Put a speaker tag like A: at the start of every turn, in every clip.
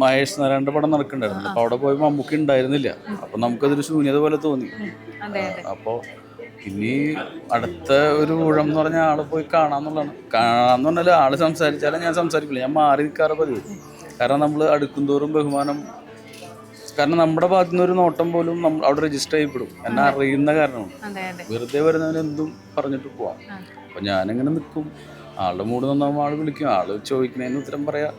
A: മഹേഷ് നാരായണന്റെ പടം നടക്കണ്ടായിരുന്നില്ല. അപ്പോൾ അവിടെ പോയി മമ്മൂക്കി ഉണ്ടായിരുന്നില്ല. അപ്പോൾ നമുക്കതൊരു ശൂന്യത പോലെ തോന്നി. അപ്പോൾ ഇനി അടുത്ത ഒരു ഊഴം എന്ന് പറഞ്ഞാൽ ആൾ പോയി കാണാന്നുള്ളതാണ്. കാണാന്ന് പറഞ്ഞാൽ ആൾ സംസാരിച്ചാലും ഞാൻ സംസാരിക്കില്ല ഞാൻ മാറി നിൽക്കാറ് പതിവ്. കാരണം നമ്മൾ അടുക്കും തോറും ബഹുമാനം. കാരണം നമ്മുടെ ഭാഗത്തു നിന്ന് ഒരു നോട്ടം പോലും നമ്മൾ അവിടെ രജിസ്റ്റർ ചെയ്യപ്പെടും. എന്നെ അറിയുന്ന കാരണമാണ്. വെറുതെ വരുന്നവന് എന്തും പറഞ്ഞിട്ട് പോവാം.
B: അപ്പൊ
A: അപ്പം ഞാനിങ്ങനെ നിൽക്കും ആളുടെ മൂഡ് നന്നാകുമ്പോൾ ആൾ വിളിക്കും. ആൾ ചോദിക്കുന്നതിന് ഉത്തരം പറയാ.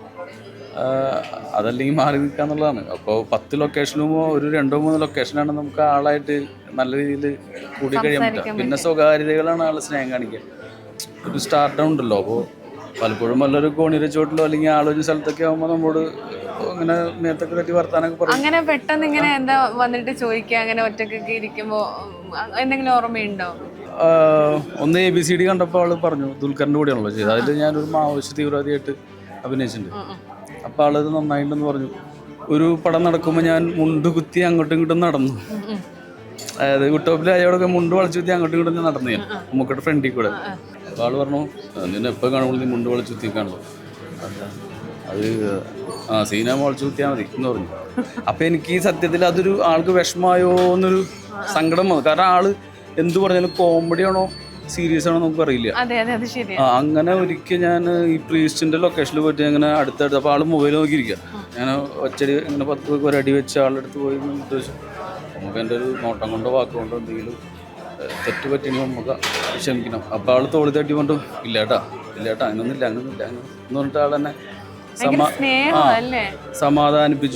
A: അതല്ലെങ്കിൽ മാറി നിൽക്കുക എന്നുള്ളതാണ്. അപ്പോൾ പത്ത് ലൊക്കേഷനുമോ ഒരു രണ്ടോ മൂന്നോ ലൊക്കേഷനാണ് നമുക്ക് ആളായിട്ട് നല്ല രീതിയിൽ കൂടി കഴിയാൻ പറ്റുക. പിന്നെ സ്വകാര്യതകളാണ് ആൾ സ്നേഹം കാണിക്കുക. ഒരു സ്റ്റാർട്ട് ഉണ്ടല്ലോ. അപ്പോൾ പലപ്പോഴും വല്ലൊരു കോണിയുടെ ചോട്ടിലോ അല്ലെങ്കിൽ ആളൊരു സ്ഥലത്തൊക്കെ ആകുമ്പോൾ നമ്മോട് അങ്ങനെ നേരത്തൊക്കെ പറ്റി വർത്താനൊക്കെ പറയും.
B: അങ്ങനെ പെട്ടെന്ന് ഇങ്ങനെ എന്താ വന്നിട്ട് ചോദിക്കുക? അങ്ങനെ ഒറ്റക്കൊക്കെ ഇരിക്കുമ്പോ എന്തെങ്കിലും ഓർമ്മയുണ്ടോ?
A: ഒന്ന് എ ബി സി ഡി കണ്ടപ്പോൾ ആൾ പറഞ്ഞു ദുൽഖറിന്റെ കൂടെയാണല്ലോ ചെയ്തത്. അതിൽ ഞാനൊരു മാവോയിസ്റ്റ് തീവ്രവാദിയായിട്ട് അഭിനയിച്ചിട്ടുണ്ട്. അപ്പോൾ ആളത് നന്നായിട്ടുണ്ടെന്ന് പറഞ്ഞു. ഒരു പടം നടക്കുമ്പോൾ ഞാൻ മുണ്ട് കുത്തി അങ്ങോട്ടും ഇങ്ങോട്ടും നടന്നു. അതായത് വിട്ടോപ്പിൽ അയാളൊക്കെ മുണ്ട് വളച്ചു കുത്തി അങ്ങോട്ടും ഇങ്ങോട്ടും ഞാൻ നടന്നു ഞാൻ നമുക്കിട്ട് ഫ്രണ്ടിൽ കൂടെ. അപ്പോൾ ആൾ പറഞ്ഞു നിന്നെ എപ്പോൾ കാണുമ്പോൾ നീ മുണ്ട് വളച്ചു കുത്തി കാണുള്ളൂ അത് ആ സീന വളച്ചു കുത്തിയാൽ മതി എന്ന് പറഞ്ഞു. അപ്പം എനിക്ക് ഈ സത്യത്തിൽ അതൊരു ആൾക്ക് വിഷമമായോ എന്നൊരു സങ്കടം വന്നു. കാരണം ആൾ എന്ത് പറഞ്ഞാലും കോമഡി ആണോ സീരിയസ് ആണോ നമുക്ക് അറിയില്ല. അങ്ങനെ ഒരിക്കൽ ഞാൻ ഈ പ്രീസ്റ്റിന്റെ ലൊക്കേഷനിൽ പോയിട്ട് അങ്ങനെ അടുത്തടുത്ത് അപ്പോൾ ആൾ മൊബൈൽ നോക്കിയിരിക്കുക ഞാൻ ഒച്ചടി ഇങ്ങനെ പത്ത് ഒരടി വെച്ച് ആളുടെ അടുത്ത് പോയി നമുക്ക് എന്റെ ഒരു നോട്ടം കൊണ്ടോ വാക്കുകൊണ്ടോ എന്തെങ്കിലും തെറ്റ് പറ്റിനി നമുക്ക് ക്ഷമിക്കണം. അപ്പോൾ ആൾ തോളി തട്ടി കൊണ്ടു ഇല്ലേട്ടാ ഇല്ലേട്ടാ അങ്ങനൊന്നുമില്ല അങ്ങനൊന്നുമില്ല അങ്ങനെ എന്ന് പറഞ്ഞിട്ട് ആൾ തന്നെ സമാധാനിപ്പിച്ചു.